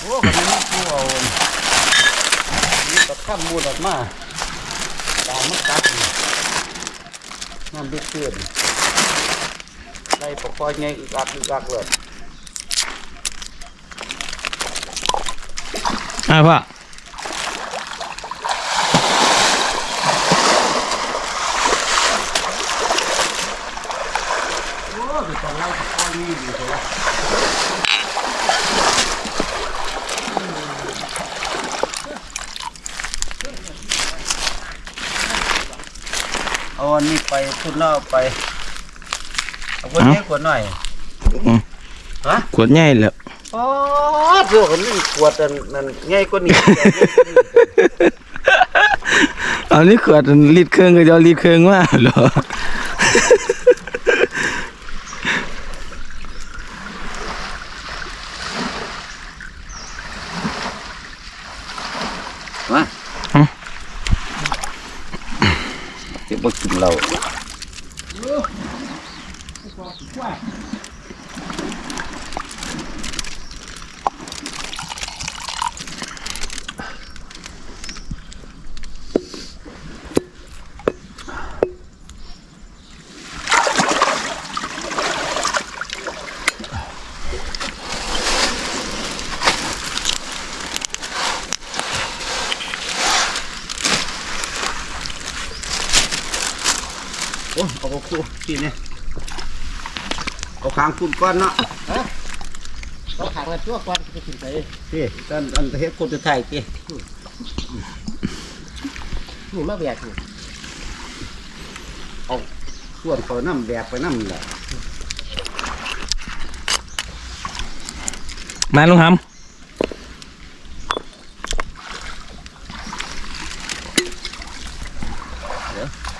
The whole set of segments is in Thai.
โอ้ก็มีผู้เอานี่ตะขั้นมูดออกมาตามมันกัดน้ำดึกเตือนไล่ปกคอยไงอึกอักอึกอักเลยอ่าพ่อ โอ้ยต้องไล่ปกคอยนี่อยู่เถอะเอาอันนี้ไปคุณเล่าไปเอาคนนี้กว่าหน่อยฮะขวดใหญ่แล้วอ๋อเรื่องคนนี้ขวดอันนั่นง่ายกว่านี้เอานี่ขวดลิตรเครื่องก็จะเอาลิตรเครื่องมาเหรอ โอ้เอาก็คู่ที่นี่เอาคางคุณก้อนเนาะเขาขางละชั่วก่อนจะกินไปที่ตอนอันเฮ็ดคนจะไทยที่นี่มาแบกนี่ส่วนเขาน้ำแบกไปน้ำแหละมาลุงห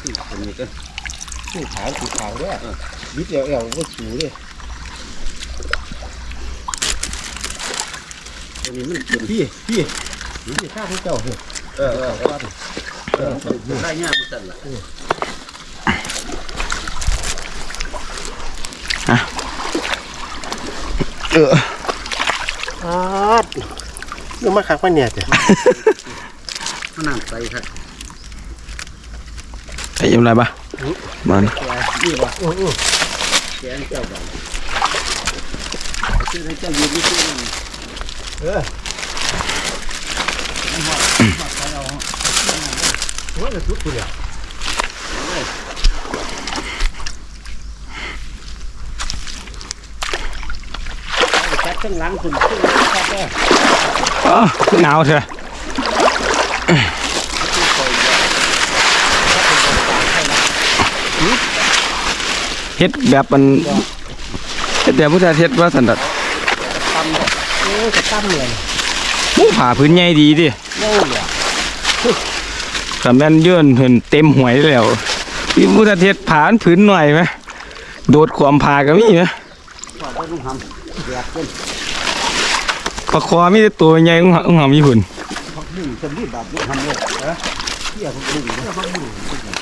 ที่คนนี้ก็ นี่ขางคือขางเนี่ยบิดเอวเอวก็สูงเลยคนนี้มันเป็นพี่พี่พี่ข้าของเจ้าเหรอเออเออว่าเออได้ยากมันสั่นละำเอออาดนี่มาขางมาเนี่ยจ้ะมันนั่งไปครับไอ้ยังไรปะ มันนี่วะอืออือแกงเจ้าบ้านชื่อเจ้าอยู่ที่ชื่อนั่นเออโอ้ยจะทุบกูเนี่ยจัดข้างหลังคุณขึ้นครับแม่อ๋อหนาวเถอะ เฮ็ดแบบมันเฮ็ดแบบพุทธเฮ็ดว่าสันดัดตั้มเนี่ยโอ้ยจะตั้มเลยหมูผ่าพื้นใหญ่ดีดิโอ้ยสำแม่นยื่นเห็นเต็มหวยแล้วพี่พุทธเฮ็ดผ่านพื้นหน่อยไหมโดดความผ่าก็มีไหมปลาคอมีแต่ตัวใหญ่ของของมีหุ่นพักบุ้งจะรีบแบบลุงหำเลยเออเที่ยพักบุ้งเที่ยพักบุ้ง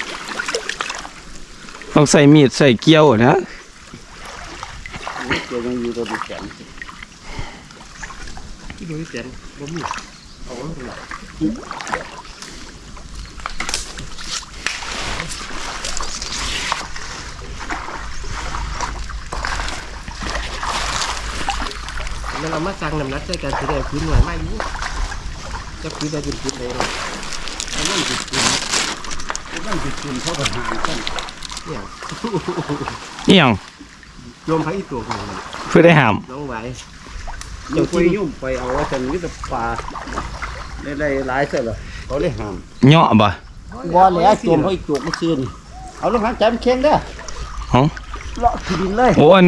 ต้องใส่มีดใส่เกี้ยวนะโอ้ยเจ้ายังอยู่ตัวดิแขนดูที่เสียนบ่มีเอาไว้ตรงไหนมันเอามาสั่งน้ำหนักใส่กันสิได้พื้นหน่วยมาอยู่จะพื้นได้เป็นพื้นเลยไอ้นั่นติดคุณไอ้นั่นติดคุณเขาก็หางกัน เนี่ยนี่หยังโยมพระอีตัวหนึ่งเพื่อได้หามน้องไหวยังไปยุ่มไปเอาไว้ฉันนี่แต่ปลาได้ได้หลายเสียเลยเขาเลยห้ามเหาะบ่บ่แล้วจมเขาอีกจกมาซื้อนี่เอาลูกหางจำเข่งเด้อเอ้าเลาะขี้ดินเลยโอ้อัน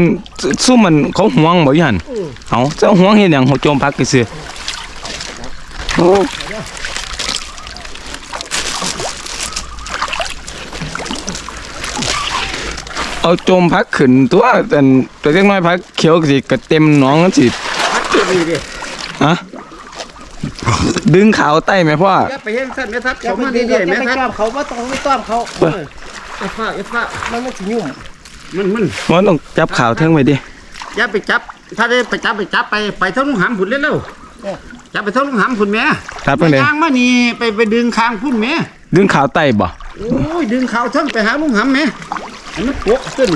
ซุ่มมันเขาห่วงบ่อยู่หั่นเอ้าเจ้าห่วงเฮ็ดหยังเขาโจมพักซื่อโอ้ เอาโจมพักขึ้นตัวแต่ตัวเล็กน้อยพักเขียวก็สิก็เต็มหนองนั่นสิพักเก็บนี่ดิฮะดึงขาวใต้ไหมพ่ออย่าไปเห็นสั้นแม่ทัดอย่าเขาไปมาดีดีๆๆไม่แม่ทัดต้อมเขาไม่ต้องไม่ต้อมเขาเว้ยเอฟฟ้าเอฟฟ้ามันไม่ถึงยุ่งมันมันมันต้องจับขาวเทิงไปดิอย่าไปจับ ถ้าได้ไปจับไปจับไปไปเท่านุ่งหามผุนเร็วจับไปเท่าลุงหำพุ่นแม่ครับเพิ่นเด้ทางมานี่ไปไปดึงคางพุ่นแม่ดึงขาวไตบ่โอ้ยดึงเขาเทั้งไปหาลุงหำแม่ อันนั้นปวกขึ้น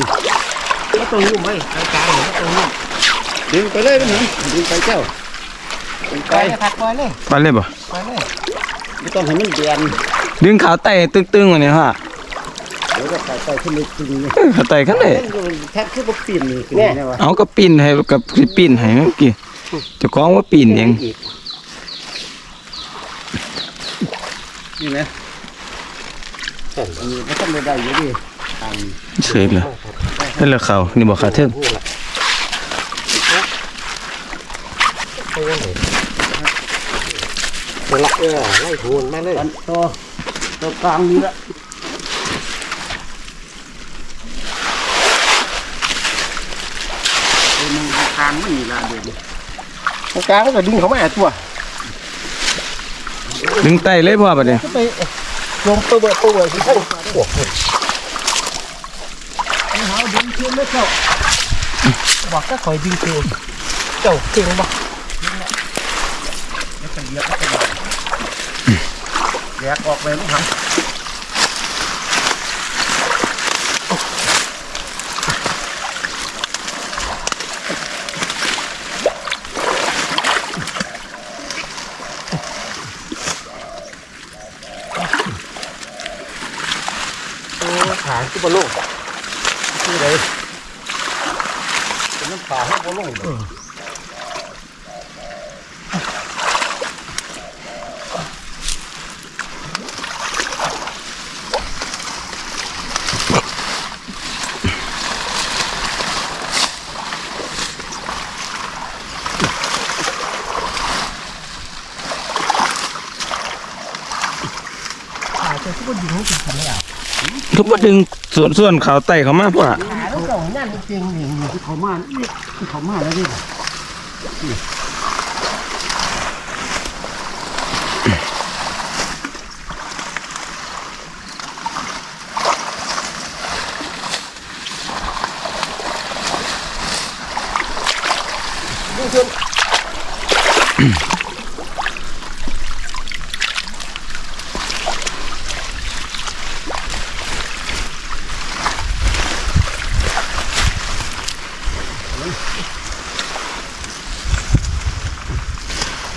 ก็ต้องยุ่มไว้กลางกลางๆก็ต้องยุ่มดึงไปเลยลุงหำดึงไปเจ้าดึงปไปล่อยเลยครับปล่อยเลยไปเลยบ่ปล่อยเลยไม่ต้องให้มันเดือนดึงขาวไตตึงๆมาเนี่ยฮะเดี๋ยวก็ใส่ใส่ขึ้นเลยจริงเลยเออขาวไตคั่นเลยแทบคือบ่ปีนนี่คือแน่วะเอาก็ปิ้นให้กับสิปิ้นให้เมื่อกี้เจ้าของว่าปิ้นเองนี่นะอันนี้ก็ต้องได้ได้อยู่ดิตาม เสร็จแล้วนั่นแหละเขานี่บ่ขาเทิงตัวละเออไล่โหนมาเลยกันตัวตัวกลางนี่ละตัวนึงกลางไม่มีละเดี๋ยวนี้ตรงกลางก็ดึงเขามาตัวดึงไตเลยพ่อบัดนี้ก็ไปลงตัวเบอร์ตัวเบอร์ที่เขาโอ้โหหา ดึงเชือกไม่เข้าบอกก็คอยดึงคือเจ้าเก่งบ่แยกออกไปลูกหขาที่บนโลกำที่ไหนเป็นน้ำป่าให้บ่ลงเลยขาเจ้าที่บนดึงให้ถึงขันไม่เอาทุบบ่ดึง ส่วนส่วนเขาไต่เขามากพ่อขาแล้วเจ้านั่นจริงๆนี่ที่เขามานี่เขามาแล้วนี่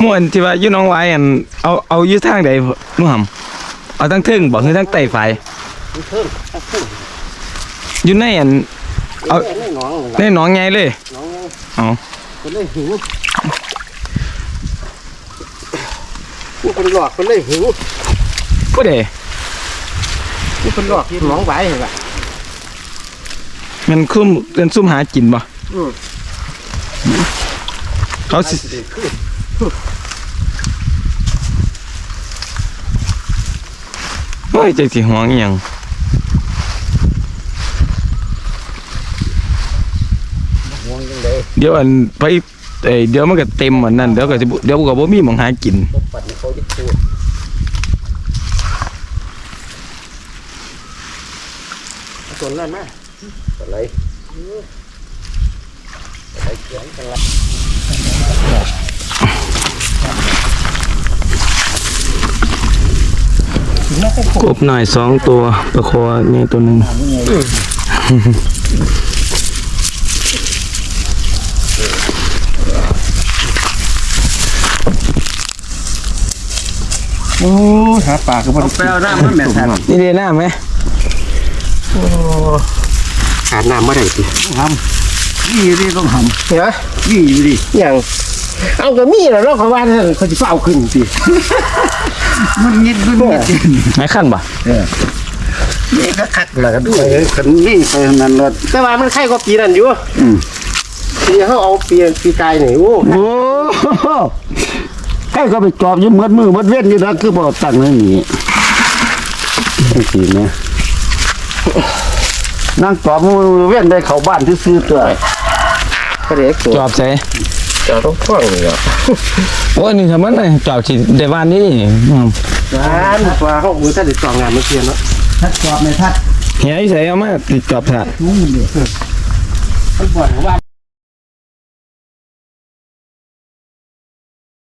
ม่วนที่ว่าอยู่หน้องไว้อันเอาเอาอยู่ทางใดพ่อนุ่มเอาทางเทิงบ่คือทางไตไฟมันเพิ่มเพิ่มอยู่ในอัน เอา ในหนองเลยในหนองใหญ่เลย หนองยังเอา คนเลยหิวผู้คนหลอกคนเลยหิวบ่ได้ผู้คนหลอกหนองไหวเห็นป่ะมันคุ้มเอิ้นซุ่มหากินบ่อืม เขาสิโอ้ ยจังสิห่วงอีหยังห่วงยังไงเดี๋ยวอันไปเอ้ยเดี๋ยวมันก็เต็มอันนั้นเดี๋ยวก็สิบ่เดี๋ยวก็บ่มีหมองหากินบ่ปั่นเขายึดตัวส่วนนั้นมาอะไรอะไรเขียนกันละ กบหน่อยสองตัวตะคอนี่ตัวหนึงโอ้หาปลาก็บ่เอาไปเอาน้ำมาแม่ท่านนี่ได้น้าไหมหาน้ำมาได้ดิทำยี่อยู่ดิต้องทเห็นไหมำยี่อยู่ดิอย่าง เอาก็มีแล้วเนาะเขาว่านั่นเขาจะเอาขึ้นสิมันยิดมันยิดไหนขั้นบ่นี่ก็ขัดแล้วก็ด้วยขันนี่ไปนั่นรถแต่ว่ามันไข่ก็ปีนั่นอยู่อืมปีเขาเอาปีปีกายนี่โอ้โอ้ให้เขาไปจอบอยืมมืดมือมืดเว้นอยู่นะคือบ่ตั้งไว้นี่จังซี่แม่นั่งจอบมือเว้นได้เข้าบ้านซื่อๆตัวก็เด็กตัวจอบใส่จะต้องท่องเลยอะโอ้ยนี่ทำมันเลยจอบสิได้บ้านนี้อืมงานว่าเขามือถ้าติดต่องานมาเชียนเนาะทัดจอบในทัดเฮียอีใส่เอามาติดจอบซะทุ่งเลย มันบ่นว่า